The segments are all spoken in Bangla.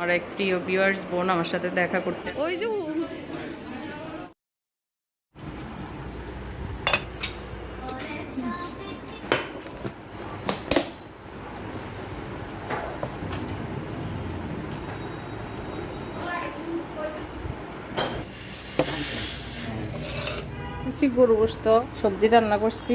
আমার এক প্রিয় ভিউয়ার্স বোন আমার সাথে দেখা করতে। ওই যে গরু সবজি রান্না করছি।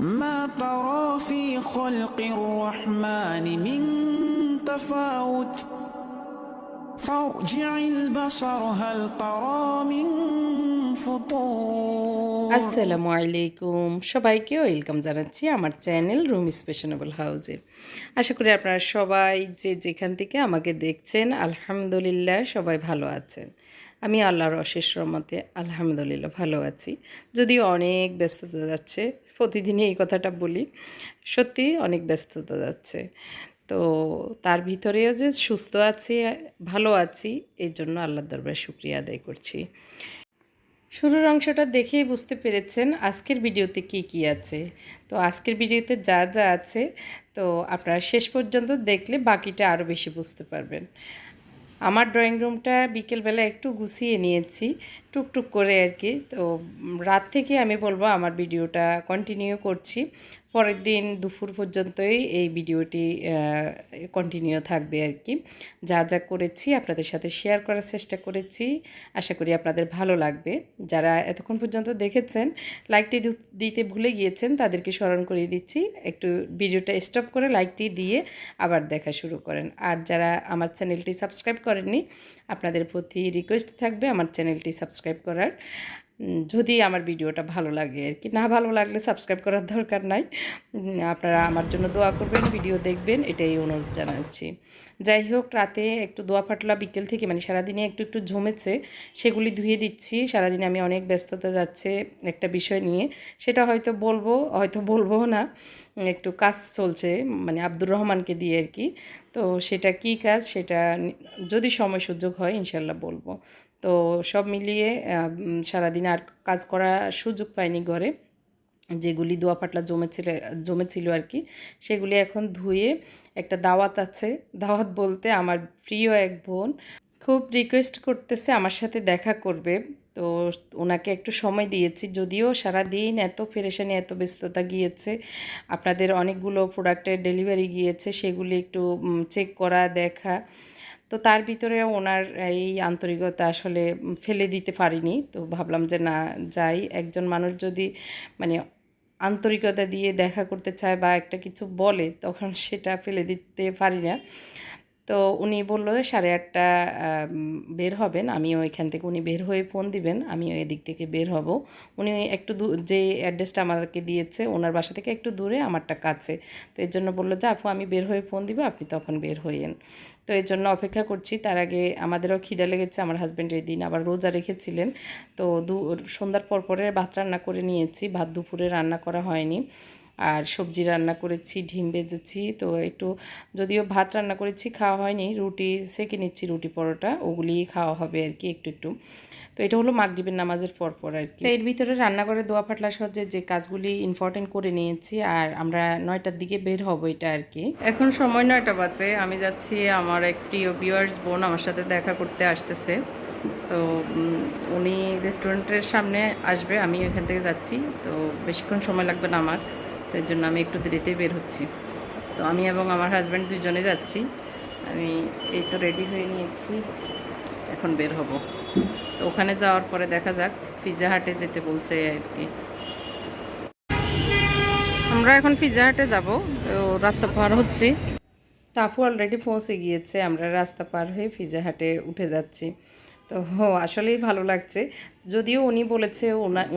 ما ترى في خلق الرحمن من تفاوت فارجع البصر هل ترى من فطور আসসালামু আলাইকুম সবাইকে ওয়েলকাম জানাচ্ছি আমার চ্যানেল রুম স্পেশনেবল হাউসে আশা করি আপনারা সবাই যে যেখান থেকে আমাকে দেখছেন আলহামদুলিল্লাহ সবাই ভালো আছেন আমি আল্লাহর অশেষ রহমতে আলহামদুলিল্লাহ ভালো আছি যদিও অনেক ব্যস্ততা যাচ্ছে প্রতিদিনই এই কথাটা বলি। সত্যি অনেক ব্যস্ততা যাচ্ছে। তো তার ভিতরেও যে সুস্থ আছি, ভালো আছি এই জন্য আল্লাহর দরবারে শুক্রিয়া আদায় করছি। শুরুর অংশটা দেখেই বুঝতে পেরেছেন আজকের ভিডিওতে কি কি আছে। তো আজকের ভিডিওতে যা যা আছে, তো আপনারা শেষ পর্যন্ত দেখলে বাকিটা আরও বেশি বুঝতে পারবেন। আমার ড্রয়িং রুমটা বিকেলবেলা একটু গুছিয়ে নিয়েছি, টুকটুক করে আর কি। তো রাত থেকে আমি বলব আমার ভিডিওটা কন্টিনিউ করছি। পরের দিন দুপুর পর্যন্তই এই ভিডিওটি কন্টিনিউ থাকবে আর কি। যা যা করেছি আপনাদের সাথে শেয়ার করার চেষ্টা করেছি। আশা করি আপনাদের ভালো লাগবে। যারা এতক্ষণ পর্যন্ত দেখেছেন লাইকটি দিতে ভুলে গিয়েছেন, তাদেরকে স্মরণ করিয়ে দিচ্ছি। একটু ভিডিওটা স্টপ করে লাইকটি দিয়ে আবার দেখা শুরু করেন। আর যারা আমার চ্যানেলটি সাবস্ক্রাইব করেননি, আপনাদের প্রতি রিকোয়েস্ট থাকবে আমার চ্যানেলটি সাবস্ক্রাইব করার। যদি আমার ভিডিওটা ভালো লাগে আর কি। না ভালো লাগলে সাবস্ক্রাইব করার দরকার নাই। আপনারা আমার জন্য দোয়া করবেন ভিডিও দেখবেন, এটাই অনুরোধ জানাচ্ছি। যাই হোক, রাতে একটু দোয়া ফাটলা, বিকেল থেকে মানে সারাদিনে একটু একটু জমেছে সেগুলি ধুয়ে দিচ্ছি। সারাদিনে আমি অনেক ব্যস্ততা যাচ্ছে একটা বিষয় নিয়ে। সেটা হয়তো বলব হয়তো বলব না, একটু কাজ চলছে মানে আব্দুর রহমানকে দিয়ে আর কি। তো সেটা কি কাজ, সেটা যদি সময় সুযোগ হয়, ইনশাল্লাহ বলব। তো সব মিলিয়ে সারাদিন আর কাজ করার সুযোগ পাইনি ঘরে। যেগুলি দোয়া পাটলা জমেছিল জমেছিল আর কি, সেগুলি এখন ধুয়ে একটা দাওয়াত আছে। দাওয়াত বলতে আমার প্রিয় এক বোন খুব রিকোয়েস্ট করতেছে আমার সাথে দেখা করবে। তো ওনাকে একটু সময় দিয়েছি, যদিও সারা দিন এত পেরেশানি এত ব্যস্ততা গিয়েছে। আপনাদের অনেকগুলো প্রোডাক্টের ডেলিভারি গিয়েছে, সেগুলি একটু চেক করা, দেখা। তো তার ভিতরে ওনার এই আন্তরিকতা আসলে ফেলে দিতে পারিনি। তো ভাবলাম যে না, যাই। একজন মানুষ যদি মানে আন্তরিকতা দিয়ে দেখা করতে চায় বা একটা কিছু বলে, তখন সেটা ফেলে দিতে পারি না। তো উনি বলল, সাড়ে আটটা বের হবেন। আমিও এখান থেকে উনি বের হয়ে ফোন দিবেন। আমিও এদিক থেকে বের হব। উনি একটু যে অ্যাড্রেসটা আমাকে দিয়েছে, ওনার বাসা থেকে একটু দূরে, আমারটা কাছে। তো এর জন্য বলল, যে আপু, আমি বের হয়ে ফোন দিব, আপনি তখন বের হইয়েন। তো এর জন্য অপেক্ষা করছি। তার আগে আমাদেরও খিদে লেগেছে, আমার হাজব্যান্ড এই দিন আবার রোজা রেখেছিলেন। তো দু সন্ধ্যার পর পরে ভাত রান্না করে নিয়েছি, ভাত দুপুরে রান্না করা হয়নি। আর সবজি রান্না করেছি ডিম ভেজেছি তো একটু যদিও ভাত রান্না করেছি খাওয়া হয়নি রুটি সেকে নিচ্ছি রুটি পরোটা ওগুলি খাওয়া হবে আর কি একটু একটু। তো এটা হলো মাগরিবের নামাজের পর পর আর কি তো এর ভিতরে রান্নাঘরে দোয়া ফাটলা সহজে যে কাজগুলি ইম্পর্টেন্ট করে নিয়েছি আর আমরা নয়টার দিকে বের হব এটা আর কি এখন সময় নয়টা বাজে আমি যাচ্ছি আমার এক প্রিয় ভিউয়ার্স বোন আমার সাথে দেখা করতে আসতেছে। তো উনি রেস্টুরেন্টের সামনে আসবে আমি এখান থেকে যাচ্ছি। তো বেশিক্ষণ সময় লাগবে না আমার। তো এর জন্য আমি একটু দেরিতেই বের হচ্ছি। তো আমি এবং আমার হাজব্যান্ড দুজনে যাচ্ছি। আমি এই তো রেডি হয়ে নিয়েছি। এখন বের হব। তো ওখানে যাওয়ার পরে দেখা যাক পিৎজা হাটে যেতে বলছে আর কি। আমরা এখন পিৎজা হাটে যাব। তো রাস্তা পার হচ্ছি। তাফু অলরেডি পৌঁছে গিয়েছে। আমরা রাস্তা পার হয়ে পিৎজা হাটে উঠে যাচ্ছি। তো আসলেই ভালো লাগছে যদিও উনি বলেছে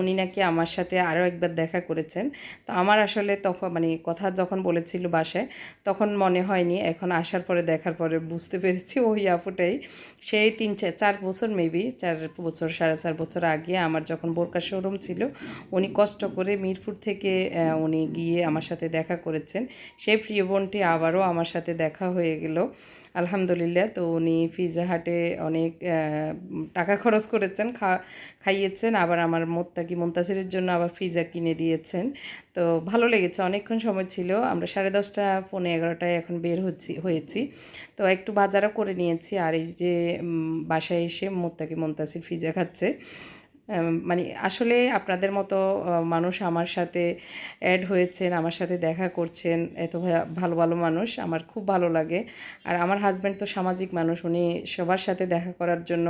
উনি নাকি আমার সাথে আরও একবার দেখা করেছেন। তো আমার আসলে তখন মানে কথা যখন বলেছিল বাসায়, তখন মনে হয়নি। এখন আসার পরে দেখার পরে বুঝতে পেরেছি ওই আপুটাই। সেই তিন চার বছর মেবি চার বছর, সাড়ে চার বছর আগে আমার যখন বোরকা শোরুম ছিল, উনি কষ্ট করে মিরপুর থেকে উনি গিয়ে আমার সাথে দেখা করেছেন। সেই প্রিয় বোনটি আবারও আমার সাথে দেখা হয়ে গেল। আলহামদুলিল্লাহ, তো উনি পিজা হাটে অনেক টাকা খরচ করেছেন। খা খাইয়েছেন, আবার আমার মোত্তাকি মোন্তাসিরের জন্য আবার পিজা কিনে দিয়েছেন। তো ভালো লেগেছে, অনেকক্ষণ সময় ছিল। আমরা সাড়ে দশটা, পৌনে এগারোটায় এখন বের হচ্ছি, হয়েছি। তো একটু বাজারও করে নিয়েছি, আর এই যে বাসায় এসে মোত্তাকি মোন্তাসির পিজা খাচ্ছে। মানে আসলে আপনাদের মতো মানুষ আমার সাথে অ্যাড হয়েছেন, আমার সাথে দেখা করছেন, এত ভালো ভালো মানুষ, আমার খুব ভালো লাগে। আর আমার হাজব্যান্ড তো সামাজিক মানুষ, উনি সবার সাথে দেখা করার জন্য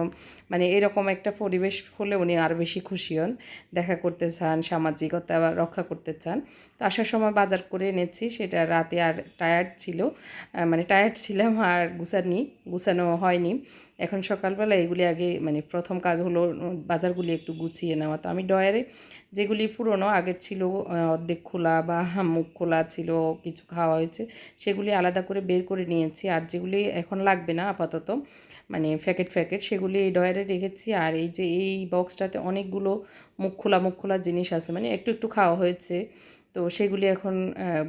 মানে এরকম একটা পরিবেশ হলে উনি আরও বেশি খুশি হন। দেখা করতে চান, সামাজিকতা রক্ষা করতে চান। তো আসার সময় বাজার করে এনেছি, সেটা রাতে আর টায়ার্ড ছিল মানে টায়ার্ড ছিলাম আর গুছানি, গুছানো হয়নি। এখন সকালবেলা এগুলি আগে মানে প্রথম কাজ হলো বাজারগুলি একটু গুছিয়ে নেওয়া। তো আমি ডয়ারে যেগুলি পুরনো, আগের ছিল অর্ধেক খোলা বা মুখ খোলা ছিল, কিছু খাওয়া হয়েছে, সেগুলি আলাদা করে বের করে নিয়েছি। আর যেগুলি এখন লাগবে না আপাতত মানে প্যাকেট প্যাকেট, সেগুলি এই ডয়ারে রেখেছি। আর এই যে এই বক্সটাতে অনেকগুলো মুখ খোলা মুখ খোলা জিনিস আছে মানে একটু একটু খাওয়া হয়েছে। তো সেগুলি এখন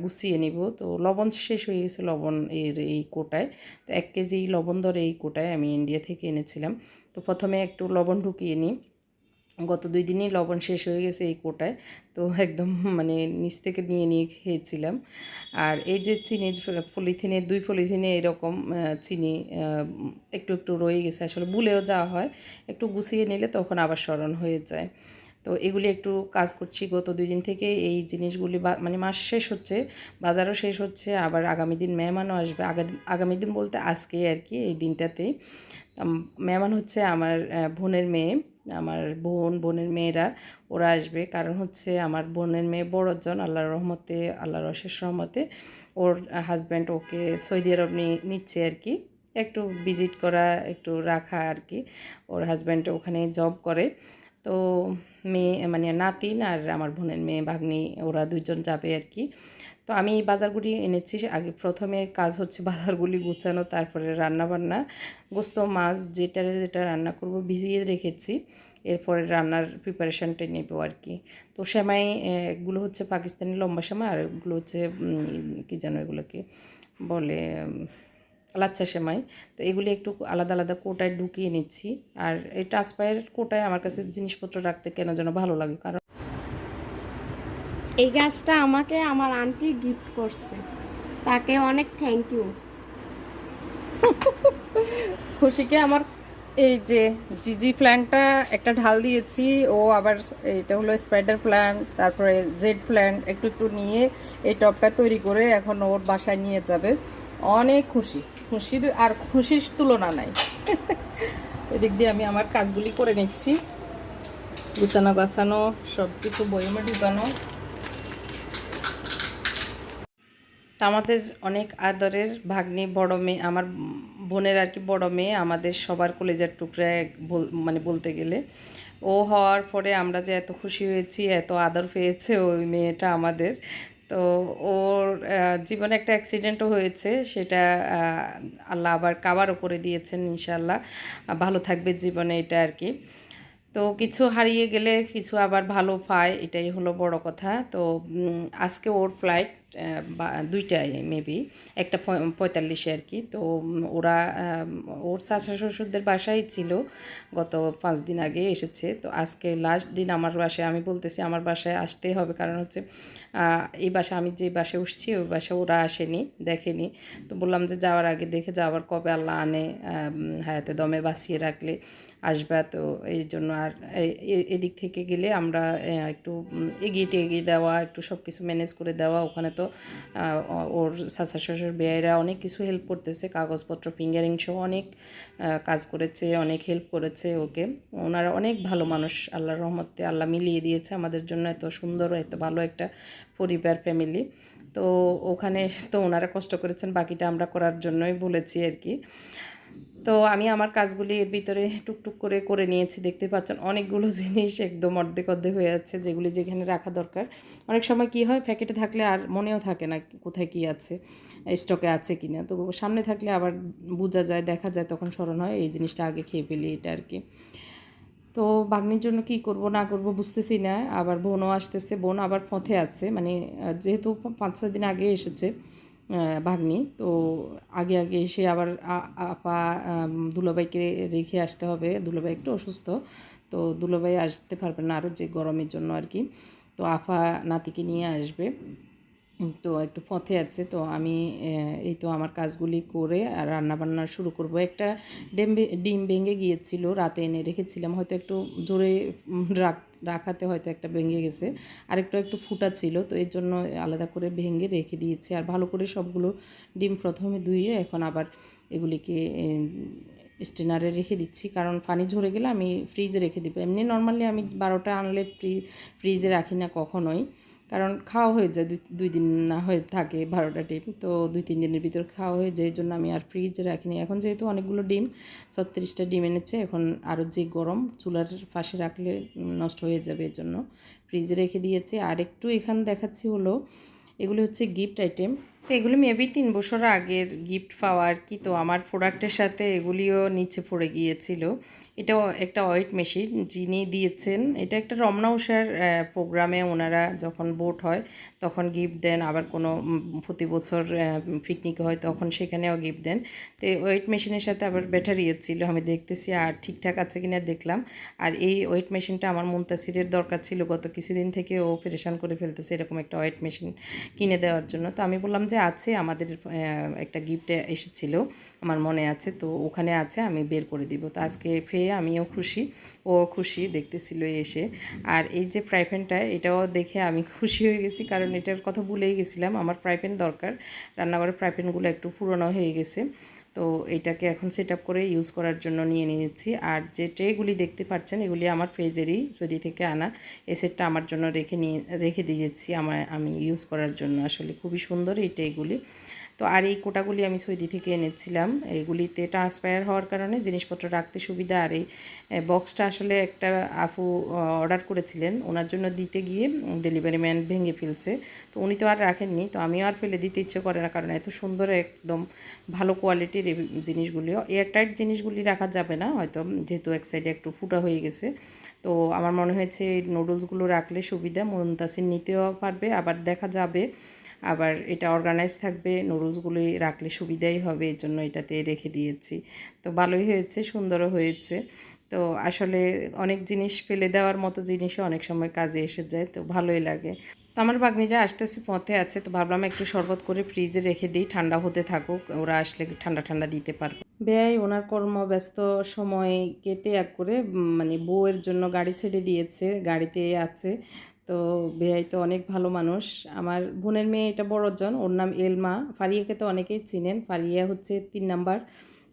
গুছিয়ে নিব। তো লবণ শেষ হয়ে গেছে লবণ এর এই কোটায়। তো এক কেজি লবণ ধরে এই কোটায় আমি ইন্ডিয়া থেকে এনেছিলাম। তো প্রথমে একটু লবণ ঢুকিয়ে নিই। গত দুই দিনই লবণ শেষ হয়ে গেছে এই কোটায়। তো একদম মানে নিচ থেকে নিয়ে নিয়ে খেয়েছিলাম। আর এই যে চিনির পলিথিনে দুই পলিথিনে এরকম চিনি একটু একটু রয়ে গেছে। আসলে ভুলেও যাওয়া হয়। একটু গুছিয়ে নিলে তখন আবার স্মরণ হয়ে যায়। তো এগুলি একটু কাজ করছি। গত দুই দিন থেকে এই জিনিসগুলি মানে মাস শেষ হচ্ছে, বাজারও শেষ হচ্ছে, আবার আগামী দিন মেহমানও আসবে। আগা- আগামী দিন বলতে আজকে আর কি এই দিনটাতেই মেহমান হচ্ছে আমার বোনের মেয়ে, আমার বোন, বোনের মেয়েরা, ওরা আসবে। কারণ হচ্ছে আমার বোনের মেয়ে বড়জন আল্লাহর রহমতে, আল্লাহর অশেষ রহমতে ওর হাজব্যান্ড ওকে সৌদি আরব নিচ্ছে আর কি। একটু ভিজিট করা, একটু রাখা আর কি। ওর হাজব্যান্ড ওখানে জব করে। তো মেয়ে মানে নাতিন আর আমার বোনের মেয়ে ভাগ্নি, ওরা দুজন যাবে আর কি। তো আমি এই বাজারগুলি এনেছি। আগে প্রথমে কাজ হচ্ছে বাজারগুলি গুছানো, তারপরে রান্না বান্না গোস্ত, মাছ, যেটা যেটা রান্না করব ভিজিয়ে রেখেছি। এরপরে রান্নার প্রিপারেশানটা নেব আর কি। তো সেমাই এগুলো হচ্ছে পাকিস্তানি লম্বা সেমাই, আর এগুলো হচ্ছে কী যেন এগুলোকে বলে লাচ্ছা সেমাই। তো এগুলি একটু আলাদা আলাদা কোটায় ঢুকিয়ে নিচ্ছি। আর এই ট্রান্সপায়ার কোটায় আমার কাছে জিনিসপত্র রাখতে কেন যেন ভালো লাগে কারণ এই গাছটা আমাকে আমার আন্টি গিফট করছে। তাকে অনেক থ্যাংক ইউ খুশিকে আমার এই যে জিজি প্ল্যান্টটা একটা ঢাল দিয়েছি ও আবার এটা হলো স্পাইডার প্ল্যান্ট তারপরে জেড প্ল্যান্ট একটু একটু নিয়ে এই টবটা তৈরি করে এখন ওর বাসায় নিয়ে যাবে। অনেক খুশি। খুশির আর খুশির তুলনা নাই। এদিক দিয়ে আমি আমার কাজগুলি করে নিচ্ছি। গুছানো গাছানো সব কিছু বইমে ঢুকানো। আমাদের অনেক আদরের ভাগ্নি, বড় মেয়ে, আমার বোনের আর কি বড় মেয়ে, আমাদের সবার কলেজের টুকরা মানে বলতে গেলে। ও হওয়ার পরে আমরা যে এত খুশি হয়েছি, এত আদর পেয়েছে ওই মেয়েটা আমাদের। তো ওর জীবনে একটা অ্যাক্সিডেন্টও হয়েছে, সেটা আল্লাহ আবার কাবারও করে দিয়েছেন ইনশাল্লাহ ভালো থাকবে জীবনে এটা আর কি। তো কিছু হারিয়ে গেলে কিছু আবার ভালো পায়, এটাই হলো বড় কথা। তো আজকে ওর ফ্লাইট দুইটায় মেবি একটা পঁয়- পঁয়তাল্লিশে আর কি। তো ওরা ওর চাচা শ্বশুরদের বাসায় ছিল, গত পাঁচ দিন আগে এসেছে। তো আজকে লাস্ট দিন আমার বাসায়, আমি বলতেছি আমার বাসায় আসতেই হবে। কারণ হচ্ছে এই বাসা আমি যে বাসায় উঠছি, ওই বাসায় ওরা আসেনি, দেখেনি। তো বললাম যে যাওয়ার আগে দেখে যাওয়ার কবে আল্লাহ আনে হায়াতে দমে বাঁচিয়ে রাখলে আসবে। তো এই জন্য আর এদিক থেকে গেলে আমরা একটু এগিয়ে টেগিয়ে দেওয়া, একটু সব কিছু ম্যানেজ করে দেওয়া, ওখানে তো ওর শাশা শ্বশুর বেয়েরা অনেক কিছু হেল্প করতেছে, কাগজপত্র ফিঙ্গারিং সহ অনেক কাজ করেছে, অনেক হেল্প করেছে ওকে। ওনারা অনেক ভালো মানুষ, আল্লাহর রহমতে আল্লাহ মিলিয়ে দিয়েছে আমাদের জন্য, এত সুন্দর, এত ভালো একটা পরিবার ফ্যামিলি তো ওখানে তো ওনারা কষ্ট করেছেন, বাকিটা আমরা করার জন্যই বলেছি আর কি। তো আমি আমার কাজগুলি এর ভিতরে টুকটুক করে করে নিয়েছি, দেখতে পাচ্ছেন অনেকগুলো জিনিস একদম অর্ধেক অর্ধেক হয়ে যাচ্ছে যেগুলি যেখানে রাখা দরকার। অনেক সময় কি হয়, প্যাকেটে থাকলে আর মনেও থাকে না কোথায় কি আছে, স্টকে আছে কি না তো সামনে থাকলে আবার বোঝা যায়, দেখা যায় তখন স্মরণ হয়, এই জিনিসটা আগে খেয়ে ফেলি এটা আর কি। তো বাগনির জন্য কি করব, না করব বুঝতেছি না, আবার বোনও আসতেছে, বোন আবার পথে আছে মানে যেহেতু পাঁচ ছয় দিন আগে এসেছে ভাগ্নি। তো আগে আগে এসে আবার আপা দুলাভাইকে রেখে আসতে হবে। দুলাভাই একটু অসুস্থ। তো দুলাভাই আসতে পারবে না আরও যে গরমের জন্য আর কি। তো আফা নাতিকে নিয়ে আসবে। তো একটু পথে আছে। তো আমি এই তো আমার কাজগুলি করে আর রান্না বান্না শুরু করব। একটা ডিম ডিম ভেঙে গিয়েছিল, রাতে এনে রেখেছিলাম। হয়তো একটু জোরে রাখ, রাখাতে হয়তো একটা ভেঙে গেছে। আর একটু একটু ফুটা ছিল, তো এর জন্য আলাদা করে ভেঙে রেখে দিয়েছি। আর ভালো করে সবগুলো ডিম প্রথমে ধুয়ে এখন আবার এগুলিকে স্টেনারে রেখে দিচ্ছি। কারণ পানি ঝরে গেলে আমি ফ্রিজে রেখে দিব। এমনি নর্মালি আমি বারোটা আনলে ফ্রি, ফ্রিজে রাখি না কখনোই। কারণ খাওয়া হয়ে যায় দুই দুই দিন না হয়ে থাকে বারোটা ডিম। তো দুই, তিন দিনের ভিতর খাওয়া হয়ে যায় এই জন্য আমি আর ফ্রিজে রাখিনি। এখন যেহেতু অনেকগুলো ডিম, ছত্রিশটা ডিম এনেছে, এখন আরও যে গরম, চুলার ফাঁসে রাখলে নষ্ট হয়ে যাবে এর জন্য ফ্রিজে রেখে দিয়েছে। আর একটু এখানে দেখাচ্ছি হলো, এগুলো হচ্ছে গিফট আইটেম তো এগুলি মেবি তিন বছর আগের গিফট পাওয়া আর কি। তো আমার প্রোডাক্টের সাথে এগুলিও নিচে পড়ে গিয়েছিল। এটাও একটা ওয়েট মেশিন যিনি দিয়েছেন। এটা একটা রমনা উষার প্রোগ্রামে ওনারা যখন বোট হয়, তখন গিফট দেন। আবার কোনো প্রতি বছর পিকনিক হয়, তখন সেখানেও গিফট দেন। তো ওয়েট মেশিনের সাথে আবার ব্যাটারিও ছিল। আমি দেখতেছি আর ঠিকঠাক আছে কিনা দেখলাম। আর এই ওয়েট মেশিনটা আমার মুন্তাসিরের দরকার ছিল। গত কিছুদিন থেকে ও পেরেশান করে ফেলতেছে এরকম একটা ওয়েট মেশিন কিনে দেওয়ার জন্য। তো আমি বললাম যে আছে, আমাদের একটা গিফট এসেছিল, আমার মনে আছে, তো ওখানে আছে, আমি বের করে দিব। তো আজকে ফেয়ে আমিও খুশি, ও খুশি দেখতেছিল এসে। আর এই যে ফ্রাই প্যানটা এটাও দেখে আমি খুশি হয়ে গেছি, কারণ এটার কথা ভুলেই গেছিলাম, আমার ফ্রাই প্যান দরকার। রান্নাঘরের ফ্রাই প্যানগুলো একটু পুরনো হয়ে গেছে। তো এটাকে এখন সেট করে ইউজ করার জন্য নিয়ে নিয়েছি। আর যে ট্রেগুলি দেখতে পাচ্ছেন, এগুলি আমার ফ্রেজেরই সৌদি থেকে আনা এই সেটটা আমার জন্য রেখে নিয়ে, রেখে দিয়েছি আমার, আমি ইউজ করার জন্য। আসলে খুবই সুন্দর এই ট্রেগুলি। তো আর এই কোটাগুলি আমি সৌদি থেকে এনেছিলাম। এইগুলিতে ট্রান্সপায়ার হওয়ার কারণে জিনিসপত্র রাখতে সুবিধা। আর এই বক্সটা আসলে একটা আপু অর্ডার করেছিলেন। ওনার জন্য দিতে গিয়ে ডেলিভারি ম্যান ভেঙে ফেলছে। তো উনি তো আর রাখেননি। তো আমিও আর ফেলে দিতে ইচ্ছে করে না। কারণ এত সুন্দর একদম ভালো কোয়ালিটির জিনিসগুলিও এয়ারটাইট জিনিসগুলি রাখা যাবে না। হয়তো যেহেতু এক সাইডে একটু ফুটা হয়ে গেছে। তো আমার মনে হয়েছে এই নুডলসগুলো রাখলে সুবিধা। মুনতাসির নিতেও পারবে। আবার দেখা যাবে আবার এটা অর্গানাইজ থাকবে নুডলসগুলি রাখলে সুবিধাই হবে এর জন্য এটাতে রেখে দিয়েছি। তো ভালোই হয়েছে, সুন্দরও হয়েছে। তো আসলে অনেক জিনিস ফেলে দেওয়ার মতো জিনিসও অনেক সময় কাজে এসে যায়, তো ভালোই লাগে। তো আমার বাগনিরা আসতেছে পথে আছে, তো ভাবলাম একটু শরবত করে ফ্রিজে রেখে দিই, ঠান্ডা হতে থাকুক, ওরা আসলে ঠান্ডা ঠান্ডা দিতে পারবে। ব্যয় ওনার কর্মব্যস্ত সময়কে ত্যাগ করে মানে বউয়ের জন্য গাড়ি ছেড়ে দিয়েছে, গাড়িতে আছে। তো বেয়াই তো অনেক ভালো মানুষ। আমার বোনের মেয়ে এটা বড়জন, ওর নাম এলমা। ফারিয়াকে তো অনেকেই চিনেন। ফারিয়া হচ্ছে তিন নাম্বার।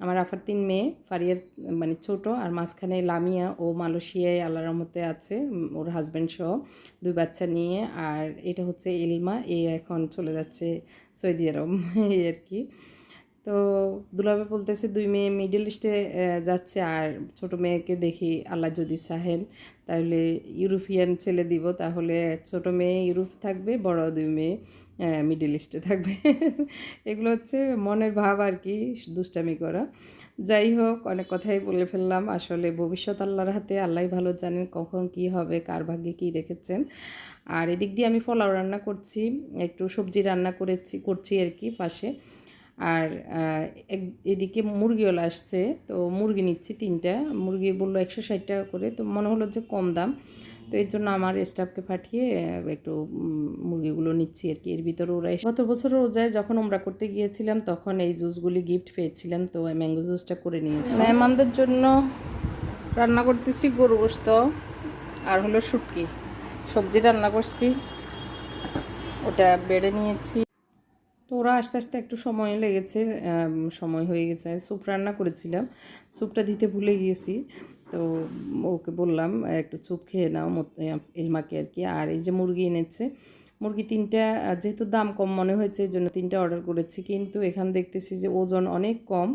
আমার আফার তিন মেয়ে, ফারিয়ার মানে ছোট আর মাঝখানে লামিয়া। ও মালয়েশিয়ায় আল্লাহর রহমতে আছে ওর হাজব্যান্ড সহ। দুই বাচ্চা নিয়ে আর এটা হচ্ছে এলমা। এ এখন চলে যাচ্ছে সৌদি আরব। এই আর কি। তো দুলাভাই বলতেছে, দুই মেয়ে মিডল ইস্টে যাচ্ছে। আর ছোট মেয়েকে দেখি আল্লাহ যদি চাহেন, তাহলে ইউরোপিয়ান ছেলে দিব। তাহলে ছোট মেয়ে ইউরোপ থাকবে, বড় দুই মেয়ে মিডল ইস্টে থাকবে। এগুলো হচ্ছে মনের ভাব আর কি, দুষ্টামি করা। যাই হোক, অনেক কথাই বলে ফেললাম। আসলে ভবিষ্যৎ আল্লাহর হাতে আল্লাহ ভালো জানেন কখন কি হবে, কার ভাগ্যে কী রেখেছেন। আর এদিক দিয়ে আমি পোলাও রান্না করছি, একটু সবজি রান্না করেছি, করছি আর কি পাশে। আর এদিকে মুরগিওয়ালা আসছে, তো মুরগি নিচ্ছি তিনটা। মুরগি বলল একশো ষাট টাকা করে, তো মনে হলো যে কম দাম। তো এর জন্য আমার স্টাফকে পাঠিয়ে একটু মুরগিগুলো নিচ্ছি আর কি। এর ভিতরে ওরা গত বছর রোজায় যখন আমরা করতে গিয়েছিলাম, তখন এই জুসগুলি গিফট পেয়েছিলাম। তো ম্যাঙ্গো জুসটা করে নিয়েছি মেহমানদের জন্য রান্না করতেছি গরু গোস্ত আর হলো শুটকি। সবজি রান্না করছি, ওটা বেড়ে নিয়েছি। তো ওরা আস্তে আস্তে একটু সময় লেগেছে সময় হয়ে গেছে। স্যুপ রান্না করেছিলাম, স্যুপটা দিতে ভুলে গিয়েছি। তো ওকে বললাম, একটু স্যুপ খেয়ে নাও এলমাকে আর কি। আর এই যে মুরগি এনেছে, মুরগি তিনটা, যেহেতু দাম কম মনে হয়েছে, এই জন্য তিনটা অর্ডার করেছি। কিন্তু এখানে দেখতেছি যে ওজন অনেক কম।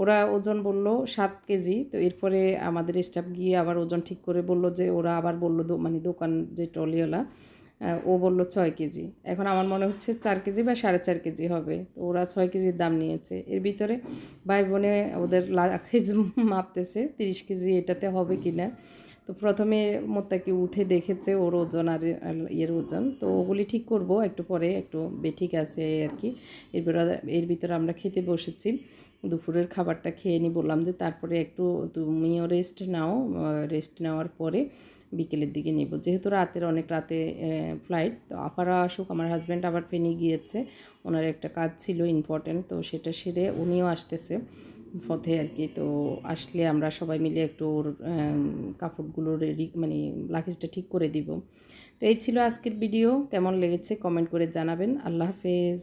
ওরা ওজন বলল সাত কেজি। তো এরপরে আমাদের স্টাফ গিয়ে আবার ওজন ঠিক করে বলল যে, ওরা আবার বলল মানে দোকান যে ট্রলিওয়ালা ও বলল ছয় কেজি। এখন আমার মনে হচ্ছে চার কেজি বা সাড়ে চার কেজি হবে। তো ওরা ছয় কেজির দাম নিয়েছে। এর ভিতরে ভাই বোনে ওদের লাখেজ মাপতেছে তিরিশ কেজি এটাতে হবে কি না। তো প্রথমে মোত্তাকি উঠে দেখেছে ওর ওজন আর ইয়ের ওজন। তো ওগুলি ঠিক করব, একটু পরে একটু ঠিক আছে আর কি। এরপর এর ভিতরে আমরা খেতে বসেছি। দুপুরের খাবারটা খেয়ে নি, বললাম যে তারপরে একটু তুমিও রেস্ট নাও। রেস্ট নেওয়ার পরে বিকেলের দিকে নিব। যেহেতু রাতের অনেক রাতে ফ্লাইট তো আপারা আসুক, আমার হাজব্যান্ড আবার ফেনি গিয়েছে। ওনার একটা কাজ ছিল ইম্পর্ট্যান্ট তো সেটা সেরে উনিও আসতেছে পথে আর কি তো আসলে আমরা সবাই মিলে একটু ওর কাপড়গুলো রেডি মানে লাকিজটা ঠিক করে দিব। তো এই ছিল আজকের ভিডিও কেমন লেগেছে? কমেন্ট করে জানাবেন। আল্লাহ হাফেজ।